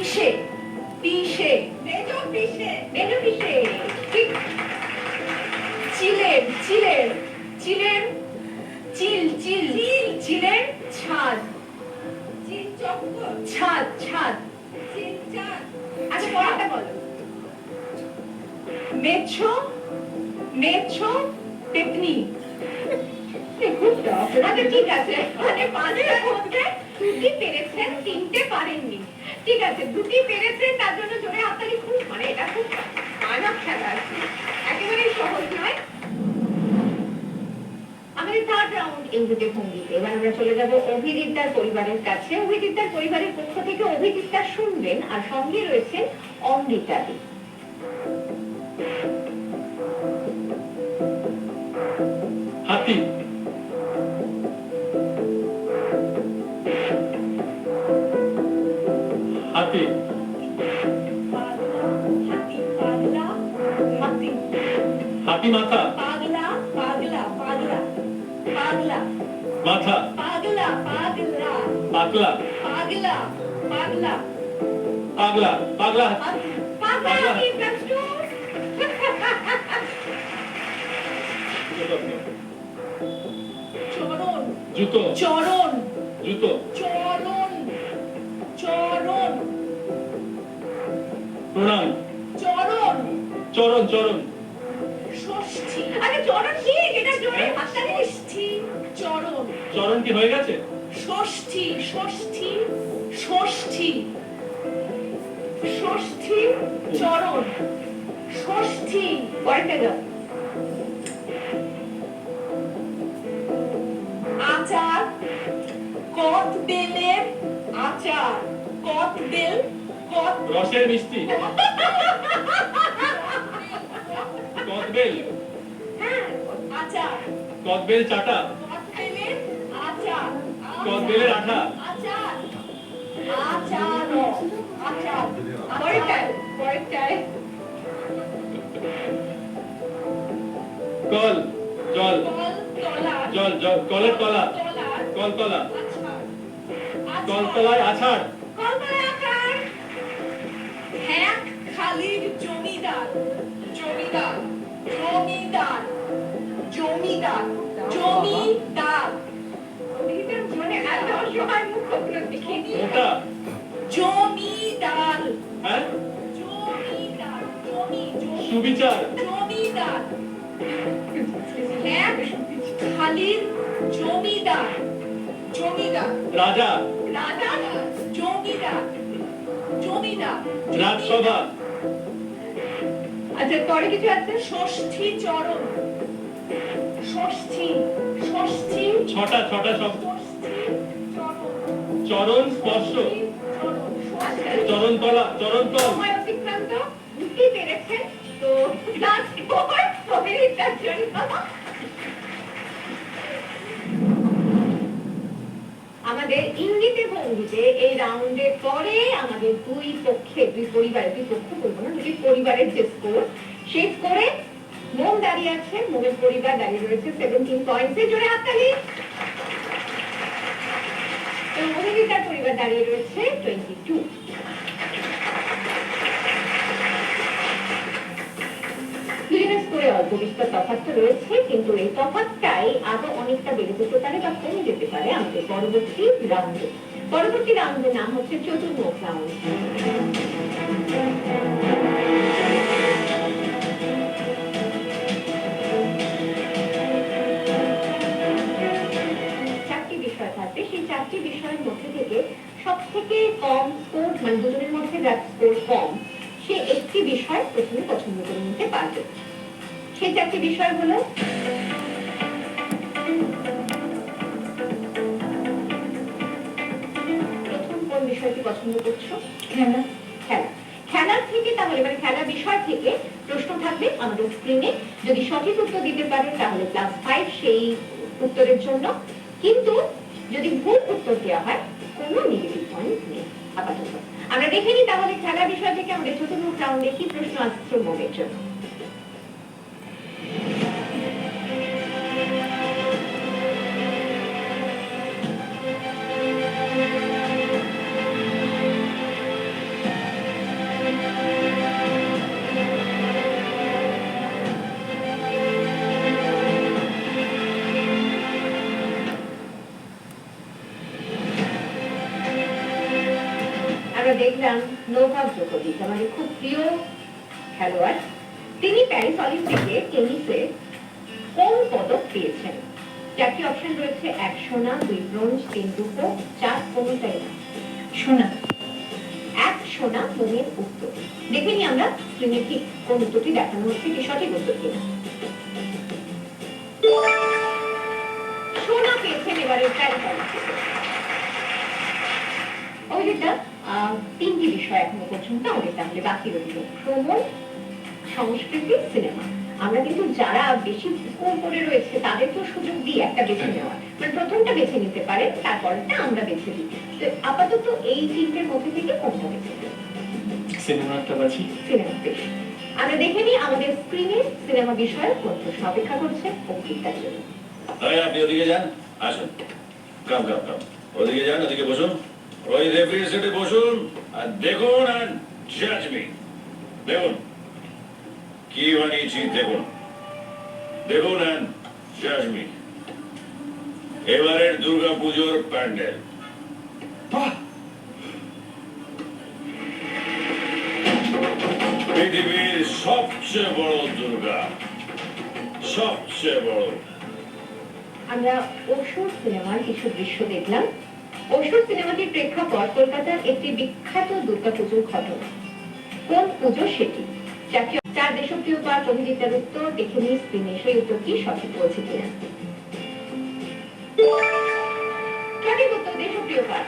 Bişi. Şey. Bişi. Şey. Ne çok bişi? Benim bişi. ইংরেজি ভঙ্গিতে। এবার আমরা চলে যাব অভিজিৎদার পরিবারের কাছে। অভিজিৎদার পরিবারের পক্ষ থেকে অভিজিৎদার শুনবেন আর সঙ্গে রয়েছেন অমৃতাদি পাগলা। পাগলা পাগলা। জুতো। চরণ জুতো। চরণ চরণ প্রণাম। চরণ চরণ চরণ ষষ্ঠী। আরে চরণ কি? এটা জোরে হাততালি ষষ্ঠী চরণ চরণ কি হয়ে গেছে? ষষ্ঠী ষষ্ঠী। ষষ্ঠী। ষষ্ঠী চরণ। ষষ্ঠী পরেরটা দাও আচার কত বেলের আচার। কত বেল কত রসের মিষ্টি। কদবেল। হ্যাঁ আচার। কদবেল চাটা। কদবেলের আচার। কদবেলের আঠা। কল জল জল জল কলের তলা কলতলা আচার কলতলায় আছাড়। আচার হ্যাঁ খালির জমিদার জমিদার জমিদার জমিদার জমিদার। মানে এত সময় মোটা জমিদার। হ্যাঁ? জমিদার জমি সুবিচার। জমিদার। এক খালির জমিদার। জমিদার। রাজা। রাজা জমিদার। জমিদার। রাজসভা। আচ্ছা পরে কিছু আছে? ষষ্ঠী চরণ। ষষ্ঠী ষষ্ঠী। ছটা ছটা শব্দ। চরণ স্পর্শ। চরণ তলা আমাদের ইঙ্গিতে ভঙ্গিতে এই রাউন্ডের পরে আমাদের দুই পক্ষে, দুই পরিবারের দুই পক্ষ বলব না, দুই পরিবারের যে স্কোর সেই স্কোরে মোম দাঁড়িয়ে আছে মোমের পরিবার দাঁড়িয়ে রয়েছে। সেভেন্টিন পয়েন্টসে জোরে হাততালি। এবং অভিনেতার পরিবার দাঁড়িয়ে রয়েছে টোয়েন্টি টু তফাৎ তো রয়েছে, কিন্তু এই তফাৎটাই আরও অনেকটা বেড়ে যেতে পারে বা যেতে পারে আমাদের পরবর্তী রাউন্ডে পরবর্তী রাউন্ডের নাম হচ্ছে চতুর্মুখ রাউন্ড চারটি মধ্যে থেকে সব থেকে কম স্কোর মানে দুজনের মধ্যে যার স্কোর কম সে একটি বিষয় প্রথমে পছন্দ করে নিতে পারবে। সেই চারটি বিষয় হলো কোন বিষয়টি পছন্দ করছ? খেলা। খেলা। খেলার থেকে তাহলে মানে খেলা বিষয় থেকে প্রশ্ন থাকবে আমাদের স্ক্রিনে যদি সঠিক উত্তর দিতে পারে তাহলে প্লাস ফাইভ সেই উত্তরের জন্য। কিন্তু যদি ভুল উত্তর দেওয়া হয়, কোনো নেগেটিভ পয়েন্ট নেই, আপাতত। আমরা দেখে নিই তাহলে খেলা বিষয় থেকে আমাদের চতুর্থ রাউন্ডে কি প্রশ্ন আসছে মোমের জন্য। আমরা দেখলাম নোভাক জোকোভিচ আমাদের খুব প্রিয় খেলোয়াড়। তিনি প্যারিস অলিম্পিকে টেনিসে কোন পদক পেয়েছেন? চারটি অপশন রয়েছে, এক সোনা, দুই ব্রোঞ্জ, তিন রূপো, চার কোনোটাই না শোনা এক সোনা, মনের উত্তর। দেখে নি আমরা স্ক্রিনে ঠিক কোন উত্তরটি দেখানো হচ্ছে, কি সঠিক উত্তর কিনা। সোনা পেয়েছেন এবারে প্যারিস অলিম্পিকে। আহ, তিনটি বিষয় এখনও পর্যন্ত আমাদের তাহলে বাকি রইল। ভ্রমণ সংস্কৃতি সিনেমা আমরা কিন্তু যারা বেশি স্কোর করে রয়েছে তাদেরকেও সুযোগ দিই একটা বেছে নেওয়ার মানে প্রথমটা বেছে নিতে পারে তারপরটা আমরা বেছে দিই তো আপাতত এই তিনটের মধ্যে থেকে কোনটা বেছে দিই সিনেমা বাছি। সিনেমা বেশ। আমরা দেখে নিই আমাদের স্ক্রিনে সিনেমা বিষয়ে কোন প্রশ্ন অপেক্ষা করছে অভিজ্ঞতার জন্য। আপনি ওদিকে যান আসুন। কাম কাম কাম। ওদিকে যান ওদিকে বসুন। ওই রেফারি সিটে বসুন আর দেখুন আর জাজ মি দেখুন। কি বানিয়েছি দেখুন। দেখুন আর জাজ মি এবারের দুর্গা পুজোর প্যান্ডেল পৃথিবীর সবচেয়ে বড় দুর্গা। সবচেয়ে বড়। আমরা অসুর সিনেমার কিছু দৃশ্য দেখলাম। অসুর সিনেমাটির প্রেক্ষাপট কলকাতার একটি বিখ্যাত দুর্গাপুজোর ঘটনা। কোন পুজো সেটি? যাকে চার দেশপ্রিয় পাঠ অভিজিতার উত্তর দেখে নিয়ে স্ক্রিনে সেই উত্তরটি সঠিক বলছে কিনা? সঠিক উত্তর দেশপ্রিয় পাঠ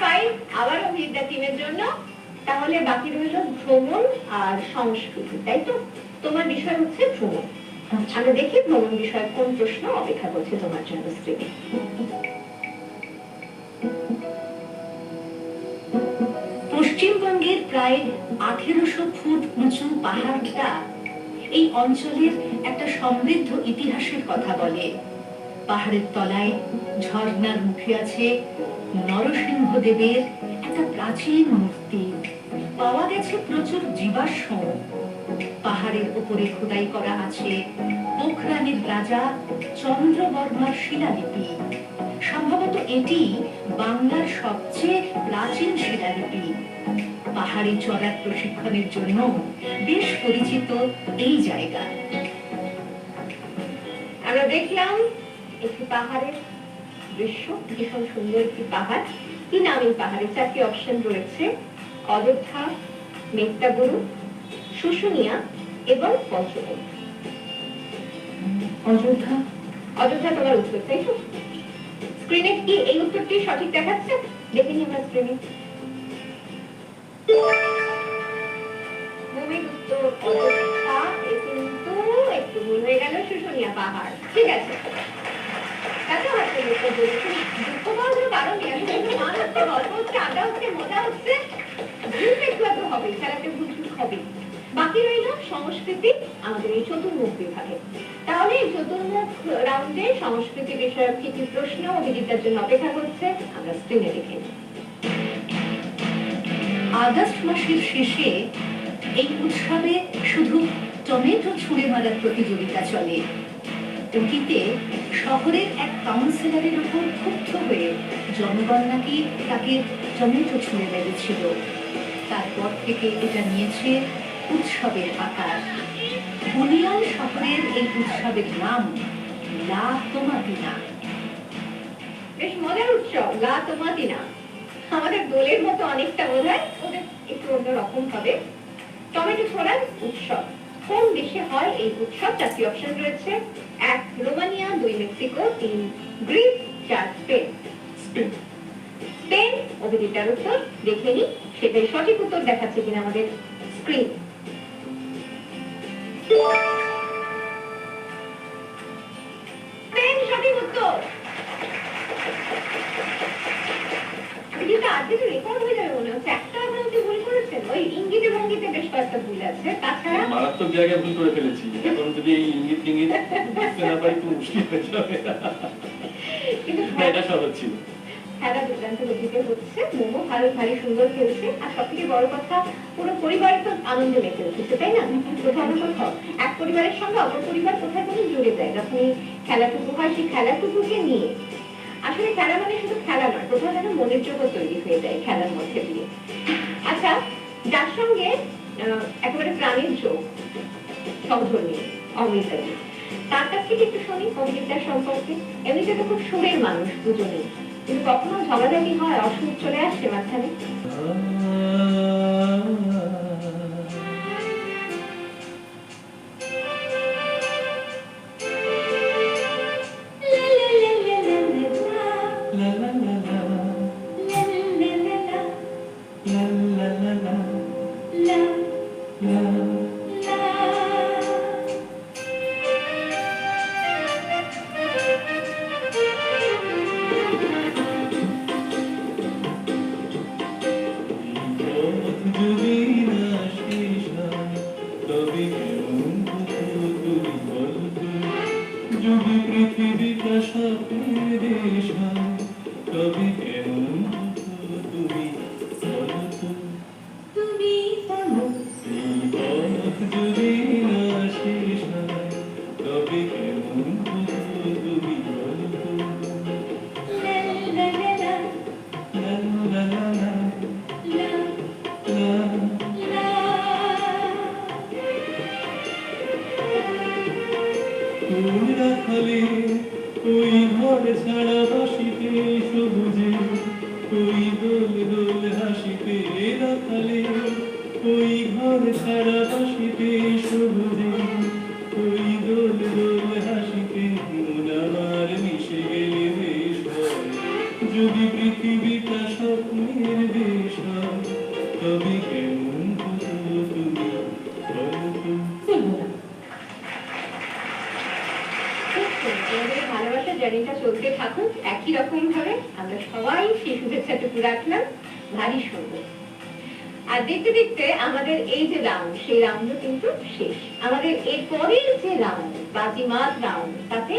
ফাইভ আবার অভিজিতা টিমের জন্য। তাহলে বাকি রইল ভ্রমণ আর সংস্কৃতি, তাই তো? তোমার বিষয় হচ্ছে ভ্রমণ। আমরা দেখি ভ্রমণ বিষয়ে কোন প্রশ্ন অপেক্ষা করছে তোমার জন্য স্ক্রিনে পশ্চিমবঙ্গের প্রায় আঠেরোশো ফুট উঁচু পাহাড়টা এই অঞ্চলের একটা সমৃদ্ধ ইতিহাসের কথা বলে। পাহাড়ের তলায় ঝর্ণার মুখে আছে নরসিংহ দেবের একটা প্রাচীন মূর্তি। পাওয়া গেছে প্রচুর জীবাশ্ম। পাহাড়ের উপরে খোদাই করা আছে পোখরানের রাজা চন্দ্রবর্মার শিলালিপি। সম্ভবত এটি বাংলার সবচেয়ে প্রাচীন শিলালিপি। পাহাড়ে চড়ার প্রশিক্ষণের জন্য বেশ পরিচিত এই জায়গা। আমরা দেখলাম একটি পাহাড়ের দৃশ্য, ভীষণ সুন্দর একটি পাহাড়। কি নাম এই পাহাড়ে? চারটি অপশন রয়েছে। অযোধ্যা মেত্তাগুরু শুশুনিয়া এবং অযোধ্যা? অযোধ্যা তোমার উত্তর তাই তো? স্ক্রিনে কি এই উত্তরটি সঠিক দেখাচ্ছে? দেখে নিই আমরা স্ক্রিনে ভূমির উত্তর অযোধ্যা কিন্তু একটু ভুল হয়ে গেল শুশুনিয়া পাহাড়। ঠিক আছে। হচ্ছে কারণ গল্প আড্ডা হচ্ছে মজা হচ্ছে ভুল একটু একটু হবে খেলাতে ভুল চুক হবে বাকি রইল সংস্কৃতি আমাদের এই চতুর্মুখ বিভাগে। তাহলে এই চতুর্মুখ রাউন্ডে সংস্কৃতি বিষয়ক কি কি প্রশ্ন অভিজিতার জন্য অপেক্ষা করছে, আমরা স্ক্রিনে দেখে আগস্ট মাসের শেষে এই উৎসবে শুধু টমেটো ছুঁড়ে মারার প্রতিযোগিতা চলে। অতীতে শহরের এক কাউন্সিলরের উপর ক্ষুব্ধ হয়ে জনগণ নাকি তাকে টমেটো ছুঁড়ে মেরেছিল। তারপর থেকে এটা নিয়েছে উৎসবের আকার। বুনিয়াল শহরের এই উৎসবের নাম, লা তোমাদিনা বেশ মজার উৎসব, লা তোমাদিনা আমাদের দোলের মতো অনেকটা বোধ হয় ওদের একটু অন্যরকম হবে। টমেটো ছোড়ার উৎসব। কোন দেশে হয় এই উৎসব? চারটি অপশন রয়েছে? এক, রোমানিয়া, দুই, মেক্সিকো, তিন গ্রিস চার, স্পেন। স্পেন অভিজিতার উত্তর দেখে নি সেটাই সঠিক উত্তর দেখাচ্ছে কিনা আমাদের স্ক্রিন। মারাত্মক জায়গায় ভুল করে ফেলেছি। এখন যদি এই ইঙ্গিত টিঙ্গিত বুঝতে না পারি খুব মুশকিল হয়ে যাবে। এটা সহজ ছিল। খেলা দুর্দান্ত গতিতে হচ্ছে। মোমো ভালো, ভারী, সুন্দর খেলছে। আর সব থেকে বড় কথা, পুরো পরিবার তো আনন্দ মেতে উঠেছে, তাই না? কোথাও না কোথাও। এক পরিবারের সঙ্গে অপর পরিবার কোথায় কোনো জুড়ে যায় যখন খেলাটুকু হয় সেই খেলাটুকুকে নিয়ে। আসলে খেলা মানে শুধু খেলা নয়, কোথাও যেন মনের জগৎ তৈরি হয়ে যায় খেলার মধ্যে দিয়ে। আচ্ছা যার সঙ্গে একেবারে প্রাণের যোগ সহধর্মী অমৃতাজি তার কাছ থেকে একটু শুনি অভিজিৎদার সম্পর্কে। এমনিতে তো খুব সুরের মানুষ, দুজনেই। কখনো ঝগড়াঝাটি হয় অসুখ চলে আসছে মাঝখানে যদি জার্নিটা চলতে থাকুক, একই রকম ভাবে আমরা সবাই সেই শুভেচ্ছাটুকু রাখলাম, ভারী সুন্দর আর দেখতে দেখতে আমাদের এই যে রাউন্ড সেই রাউন্ডও কিন্তু শেষ। আমাদের এর পরের যে রাউন্ড বাজিমাত রাউন্ড তাতে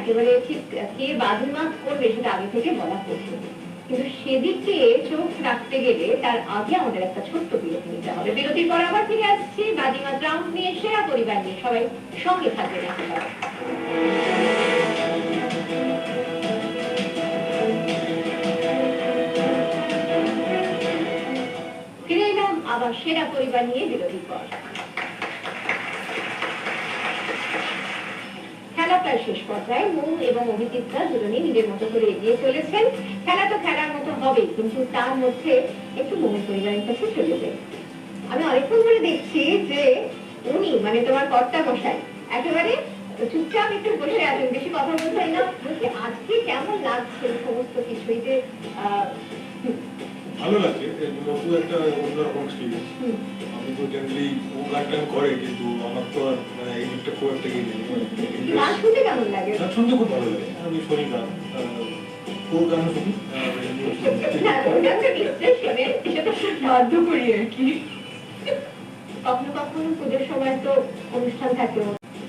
একেবারে ঠিক কে বাজিমাত করবে সেটা আগে থেকে বলা কঠিন কিন্তু সেদিকে চোখ রাখতে গেলে তার আগে আমাদের একটা ছোট্ট বিরতি নিতে হবে। বিরতির পর আবার ফিরে আসছি বাজিমাত রাউন্ড নিয়ে, সেরা পরিবার নিয়ে সবাই সঙ্গে থাকবে না আবার সেরা পরিবার নিয়ে বিরতির পর। খেলা প্রায় শেষ পর্যায়ে মৌ এবং অভিজিৎরা দুজনেই নিজের মতো করে এগিয়ে চলেছেন। খেলা তো খেলার মতো হবে কিন্তু তার মধ্যে একটু মৌর পরিবারের কাছে চলে যাই আমি অনেকক্ষণ ধরে দেখছি যে উনি মানে তোমার কর্তা মশাই একেবারে চুপচাপ একটু বসে আছেন বেশি কথা বলতে না। আজকে কেমন লাগছে সমস্ত কিছুই যে আহ, ভালো লাগছে নতুন একটা অন্যরকম এক্সপিরিয়েন্স আমি তো জেনারেলি ও গান টান করে কিন্তু আমার তো আর মানে এই দিকটা খুব একটা গিয়ে নেই। গান শুনতে লাগে? খুব ভালো লাগে। আমি শুনি গান ওর শুনি আর বাধ্য করি কি। কখনো কখনো পুজোর সময় তো অনুষ্ঠান থাকে।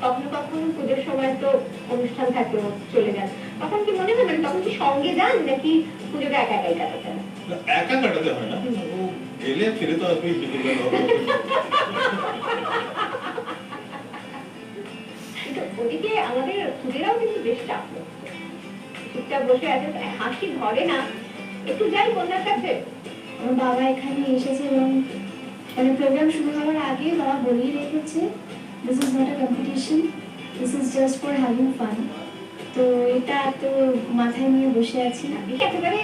কখনো কখনো পুজোর সময় তো অনুষ্ঠান থাকে চলে যান। তখন কি মনে হয় মানে তখন কি সঙ্গে যান নাকি পুজোটা একা একাই কাটাতেন? একা কাটাতে হয় না। ও গেলে ফিরে তো আসবেই বিকেলবেলা হবে কিন্তু ওদিকে আমাদের খুদেরাও কিন্তু বেশ চাপ চুপচাপ বসে আছে হাসি ধরে না। একটু যাই কন্যার কাছে। আমার বাবা এখানে এসেছে এবং মানে প্রোগ্রাম শুরু হওয়ার আগে বাবা বলিয়ে রেখেছে this is not a competition this is just for having fun তো এটা তো মাথায় নিয়ে বসে আছি একেবারে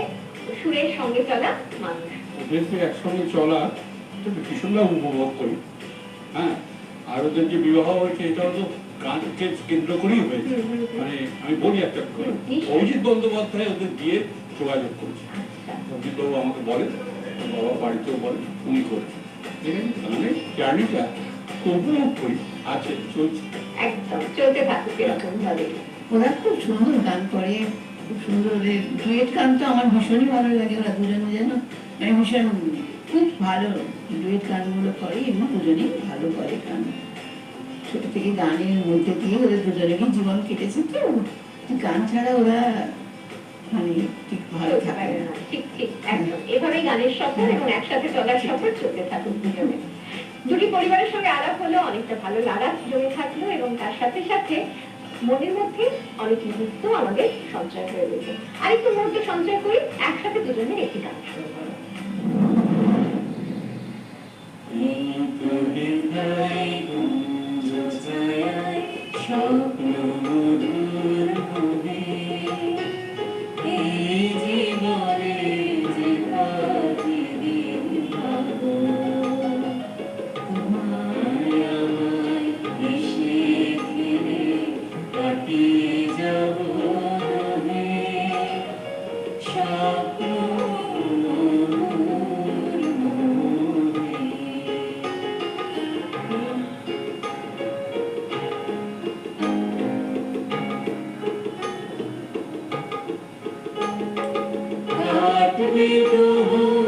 সুরের সঙ্গে চলা মানুষ। ওদেরকে একসঙ্গে চলা ভীষণভাবে উপভোগ করি। হ্যাঁ আর ওদের যে বিবাহ হয়েছে এটাও তো গানকে কেন্দ্র করেই হয়েছে। মানে আমি বলি একটা অভিজিৎ বন্দ্যোপাধ্যায় ওদের দিয়ে যোগাযোগ করেছে। আচ্ছা। আমাকে বলেন বাবা বাড়িতেও বলেন উনি করেছে ঠিক জার্নিটা উপভোগ করি আছে চলছে। একদম চলতে থাকুক এরকম ভাবে। ওরা খুব সুন্দর গান করে খুব সুন্দর ডুয়েট গান তো আমার ভীষণই ভালো লাগে ওরা দুজনে যেন। মানে ভীষণ খুব ভালো ডুয়েট গানগুলো করে এবং দুজনেই ভালো করে গান। ছোট থেকে গানের মধ্যে দিয়ে ওদের দুজনেরই জীবন কেটেছে। তো গান ছাড়া ওরা মানে ঠিক ভালো থাকে ঠিক ঠিক একদম। এভাবেই গানের সফর এবং একসাথে চলার সফর চলতে থাকুক দুজনে। দুটি পরিবারের সঙ্গে আলাপ হলো অনেকটা ভালো লাগা জমে থাকল এবং তার সাথে সাথে মনের মধ্যে অনেক মুহূর্ত আমাদের সঞ্চয় হয়ে রয়েছে। আরেকটু মুহূর্ত সঞ্চয় করি একসাথে দুজনের একটি গান শুরু করো। we go home.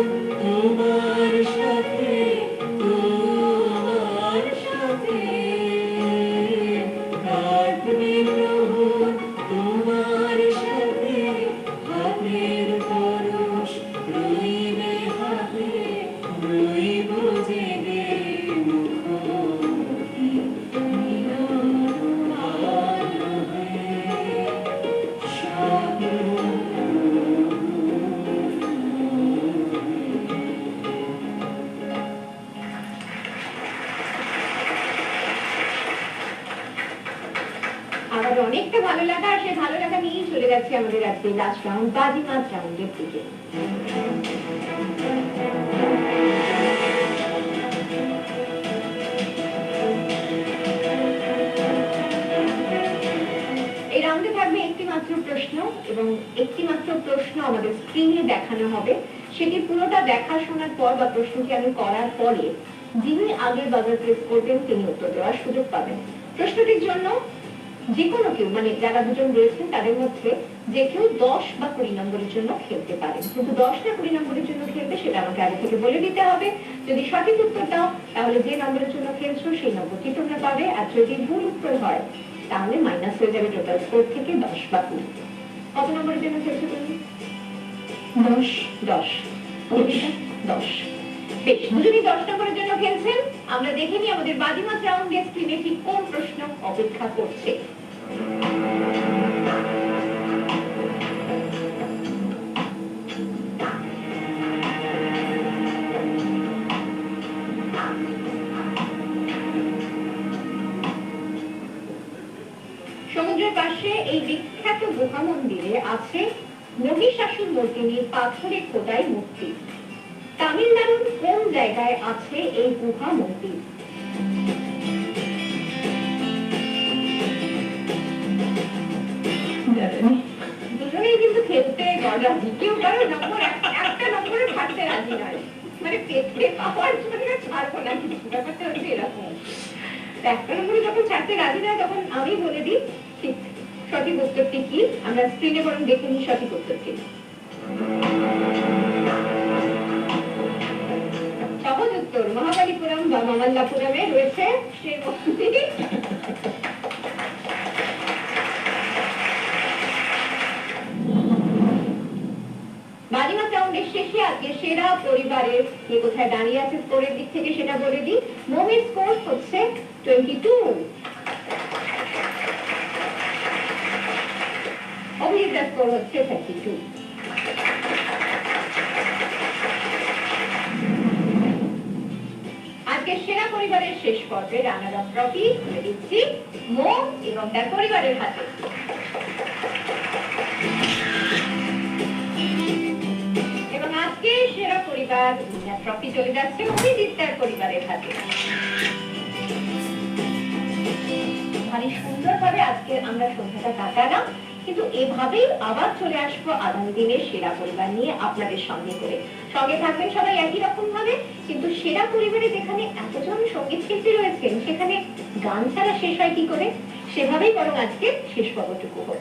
আমাদের অনেকটা ভালো লাগা, আর সেই ভালো লাগা নিয়েই চলে যাচ্ছে আমাদের আজকে লাস্ট রাউন্ড বাজিমাত রাউন্ডের দিকে। থাকবে একটি মাত্র প্রশ্ন এবং প্রশ্ন আমাদের স্ক্রিনে দেখানো হবে। সেটি পুরোটা পর বা আমি করার পরে যিনি বাজার প্রেস করবেন তিনি উত্তর দেওয়ার সুযোগ পাবেন। প্রশ্নটির জন্য যে কোনো কেউ মানে যারা দুজন রয়েছেন তাদের মধ্যে যে কেউ দশ বা কুড়ি নম্বরের জন্য খেলতে পারেন। কিন্তু দশ না কুড়ি নম্বরের জন্য খেলবে সেটা আমাকে আগে থেকে বলে দিতে হবে। যদি সঠিক উত্তর দাও তাহলে যে নম্বরের জন্য খেলছো সেই নম্বরটি তোমরা পাবে। আর যদি ভুল উত্তর হয় তাহলে মাইনাস হয়ে যাবে টোটাল স্কোর থেকে দশ বা কুড়ি। কত নম্বরের জন্য খেলছো তুমি? দশ। দশ। দশ। বেশ দুজনই দশ নম্বরের জন্য খেলছেন। আমরা দেখে নিই আমাদের বাজিমাত রাউন্ডে স্ক্রিনে ঠিক কোন প্রশ্ন অপেক্ষা করছে। সমুদ্রের পাশে এই বিখ্যাত গুহা মন্দিরে আছে মহিষাসুর মর্দিনীর পাথরে খোদাই মূর্তি। তামিলনাড়ুর কোন জায়গায় আছে এই গুহা মন্দির? মানে সঠিক উত্তরটি কি? আমরা স্ক্রিনে বরং দেখে নিই সঠিক উত্তরটি। সহজ উত্তর, মহাবালিপুরম বা মামাল্লাপুরমে রয়েছে সেই রাউন্ডের শেষে আজকে সেরা পরিবারের কোথায় দাঁড়িয়ে আছে স্কোরের দিক থেকে সেটা বলে দিই। স্কোর হচ্ছে টোয়েন্টি টু অভিজিতার স্কোর হচ্ছে থার্টি টু সেরা পরিবারের শেষ পর্বে রানার ট্রফি দিচ্ছি মো এবং তার পরিবারের হাতে। ট্রফি চলে যাচ্ছে অভিজিৎ তার পরিবারের হাতে। ভারী সুন্দরভাবে আজকে আমরা সন্ধ্যাটা কাটালাম, কিন্তু এভাবেই আবার চলে আসব আগামী দিনের সেরা পরিবার নিয়ে আপনাদের সঙ্গে করে। সঙ্গে থাকবেন সবাই একই রকম ভাবে কিন্তু সেরা পরিবারে যেখানে এতজন সংগীত শিল্পী রয়েছেন, সেখানে গান ছাড়া শেষ হয় কি করে? সেভাবেই বরং আজকে শেষ পর্বটুকু হোক।